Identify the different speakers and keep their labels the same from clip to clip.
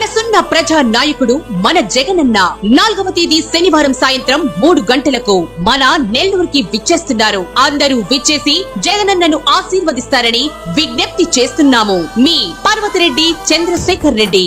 Speaker 1: మనసున్న ప్రజా నాయకుడు మన జగనన్న. నాలుగవ తేదీ శనివారం సాయంత్రం మూడు గంటలకు మన నెల్లూరుకి విచ్చేస్తున్నారు. అందరూ విచ్చేసి జగనన్నను ఆశీర్వదిస్తారని విజ్ఞప్తి చేస్తున్నాము. మీ పర్వతిరెడ్డి చంద్రశేఖర్ రెడ్డి.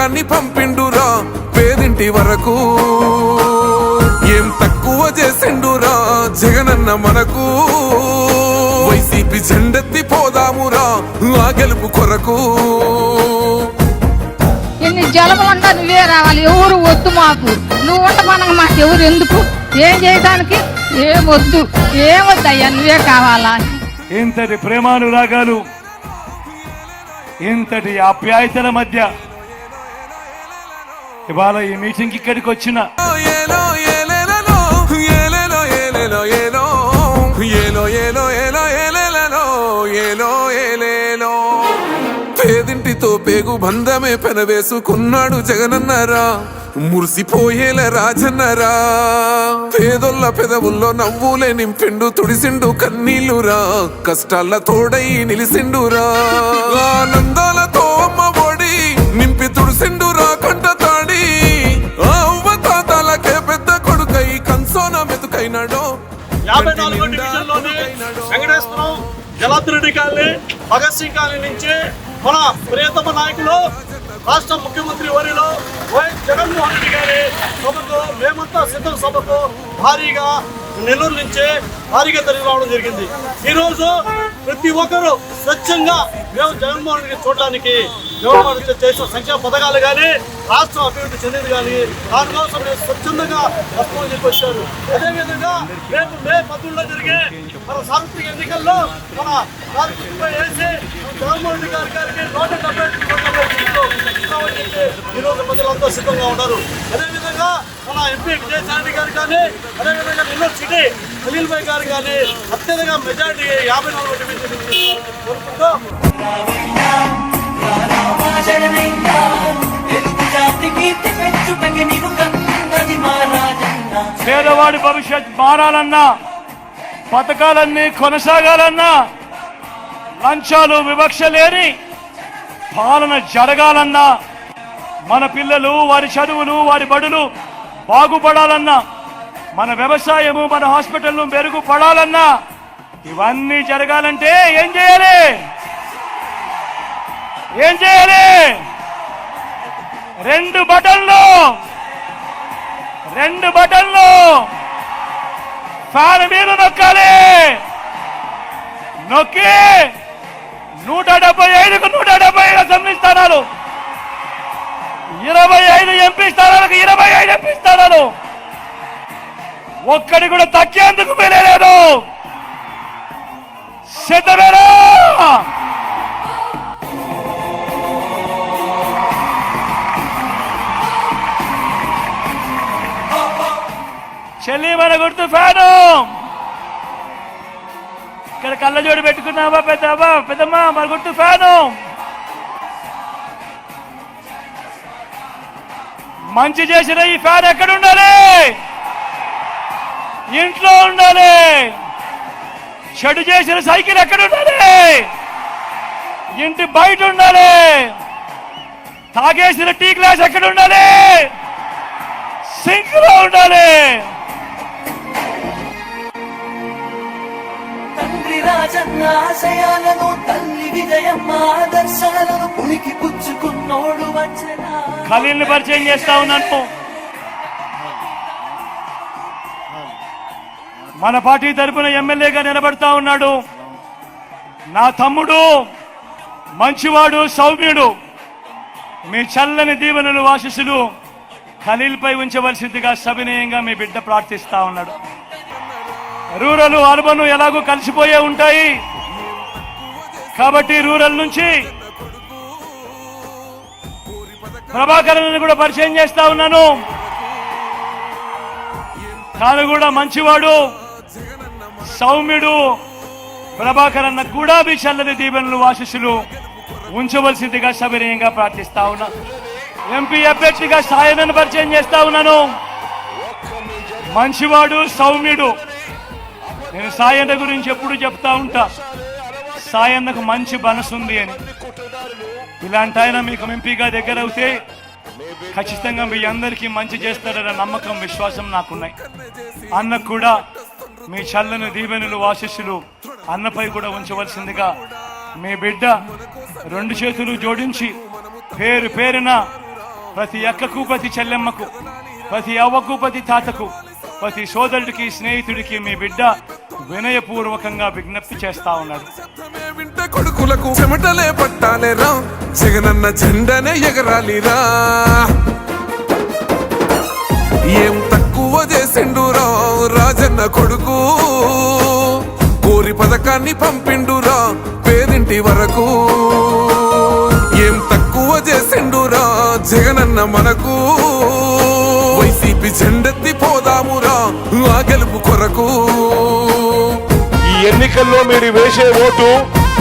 Speaker 2: పథకాన్ని పంపిండురా. పేదింటి వరకు ఏం తక్కువ చేసిండురా. జగనన్న మనకు వైసీపీ జెండెత్తి పోదామురా. ఆ గెలుపు కొరకు
Speaker 3: ఎన్ని జలములంతా నువ్వే రావాలి. ఎవరు వద్దు మాకు. నువ్వు ఉండమనగా మాకు ఎవరు ఎందుకు? ఏం చేయడానికి ఏం వద్దు. ఏం వద్దయ్యా? నువ్వే కావాలా?
Speaker 4: ఇంతటి ప్రేమానురాగాలు ఇంతటి ఆప్యాయతల మధ్య ఇవాళ ఈ మీటింగ్ ఇక్కడికి వచ్చిన
Speaker 2: పేదింటితో పేగు బంధమే పెనవేసుకున్నాడు జగనన్నారా. మురిసిపోయేల రాజన్నరా. పేదొల్ల పెదవుల్లో నవ్వులే నింపిండు తుడిసిండు కన్నీళ్ళురా. కష్టాల తోడై నిలిసిండురా. ఆనందాలతో అమ్మ ఒడి నింపి తుడిసిండురా.
Speaker 5: యాభై నాలుగో డివిజన్లోని వెంకటేశ్వరం జలాద్రెడ్డి కాలనీ భగత్ సింగ్ కాలనీ నుంచి మన ప్రియతమ నాయకులు రాష్ట్ర ముఖ్యమంత్రి వరిలో వైఎస్ జగన్మోహన్ రెడ్డి గారి సభకు మేమంతా సిద్ధం సభకు భారీగా నెల్లూరు నుంచి భారీగా తరలి రావడం జరిగింది. ఈరోజు ప్రతి ఒక్కరూ స్వచ్ఛంగా మేము జగన్మోహన్ రెడ్డి చూడడానికి జగన్మోహన్ చేసిన సంక్షేమ పథకాలు కానీ రాష్ట్రం అభివృద్ధి చెందింది కానీ దానికోసం నేను స్వచ్ఛందంగా వస్తామని చెప్పి వచ్చారు అదేవిధంగా రేపు మే పద్దుల్లో జరిగే మన సార్వత్రిక ఎన్నికల్లో మన రాజకీయంపై వేసి జగన్మోహన్ గారి గారికి నూట డెబ్బై ఈరోజు ప్రజలంతా సిద్ధంగా ఉన్నారు. అదేవిధంగా మన ఎంపీ విజయసాయి గారు కానీ అదేవిధంగా నెల్లూరు సిటీ ఖలీల్ భాయ్ గారు కానీ అత్యధిక మెజార్టీ యాభై నాలుగు
Speaker 4: పేదవాడి భవిష్యత్ మారాలన్నా పథకాలన్నీ కొనసాగాలన్నా లంచాలు వివక్ష లేని పాలన జరగాలన్నా మన పిల్లలు వారి చదువులు వారి బడులు బాగుపడాలన్నా మన వ్యవసాయము మన హాస్పిటల్ మెరుగుపడాలన్నా ఇవన్నీ జరగాలంటే ఏం చేయాలి? ఏం చేయాలి? రెండు బటన్లు. రెండు బటన్లు. ఫ్యాన్ మీద నొక్కాలి. నొక్కి నూట డెబ్బై ఐదుకు నూట డెబ్బై ఐదు అసెంబ్లీ స్థానాలు. ఇరవై ఐదు ఎంపీ స్థానాలకు ఇరవై ఐదు ఎంపీ స్థానాలు. ఒక్కడి కూడా తగ్గేందుకు వెళ్ళలేదు సిద్ధమేనా? చెల్లి మన గుర్తు ఫ్యాను. ఇక్కడ కళ్ళజోడు పెట్టుకున్నావా పెద్దవా పెద్దమ్మా మన గుర్తు ఫ్యాను. మంచి చేసిన ఈ ఫ్యాన్ ఎక్కడ ఉండాలి? ఇంట్లో ఉండాలి. చెడు చేసిన సైకిల్ ఎక్కడ ఉండాలి? ఇంటి బయట ఉండాలి. తాగేసిన టీ గ్లాస్ ఎక్కడ ఖలీల్ని పరిచయం చేస్తా ఉన్నాను. మన పార్టీ తరపున ఎమ్మెల్యేగా నిలబడతా ఉన్నాడు. నా తమ్ముడు మంచివాడు సౌమ్యుడు. మీ చల్లని దీవెనలు వాసిసులు ఖలీల్పై ఉంచవలసిందిగా సవినయంగా మీ బిడ్డ ప్రార్థిస్తా ఉన్నాడు. రూరల్ అర్బన్ ఎలాగో కలిసిపోయే ఉంటాయి. కాబట్టి రూరల్ నుంచి ప్రభాకరన్ కూడా పరిచయం చేస్తా ఉన్నాను. తాను కూడా మంచివాడు సౌమ్యుడు. ప్రభాకర్ అన్న కూడా మీ చల్లని దీవెనలు ఆశీస్సులు ఉంచవలసిందిగా సవినయంగా ప్రార్థిస్తా ఉన్నా. ఎంపీ అభ్యర్థిగా సాయనను పరిచయం చేస్తా ఉన్నాను. మంచివాడు సౌమ్యుడు. నేను సాయన గురించి ఎప్పుడు చెప్తా ఉంటా. సాయన్నకు మంచి మనసు ఉంది అని. ఇలాంటి ఆయన మీకు ఎంపీగా దగ్గర అవుతే ఖచ్చితంగా మీ అందరికీ మంచి చేస్తాడన్న నమ్మకం విశ్వాసం నాకున్నాయి. అన్నకు కూడా మీ చల్లని దీవెనులు ఆశీస్సులు అన్నపై కూడా ఉంచవలసిందిగా మీ బిడ్డ రెండు చేతులు జోడించి పేరు పేరున ప్రతి అక్కకు ప్రతి చెల్లెమ్మకు ప్రతి అవ్వకు ప్రతి తాతకు ప్రతి సోదరుడికి స్నేహితుడికి మీ బిడ్డ వినయపూర్వకంగా విజ్ఞప్తి చేస్తా ఉన్నాడు.
Speaker 2: కొడుకులకు చెమటలే పట్టాలేరా? జగనన్న జెండనే ఎగరాలిరా. ఏం తక్కువ చేసిండురా రాజన్న కొడుకు? కోరి పథకాన్ని పంపిండురా పేదింటి వరకు. ఏం తక్కువ చేసిండురా జగనన్న మనకు? వైసీపీ జెండెత్తి పోదామురా ఆ గెలుపు కొరకు.
Speaker 6: ఎన్నికల్లో మీరు వేసే ఓటు